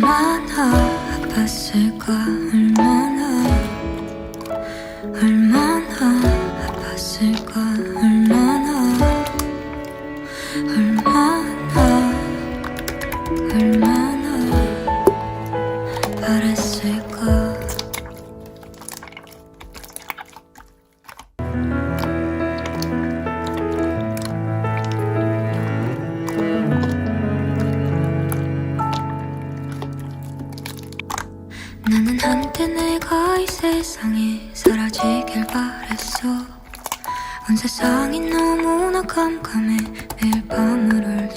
얼마나 아팠을까 나는 한때 내가 이 세상에 사라지길 바랬어. 온 세상이 너무나 깜깜해. 매일 밤을 울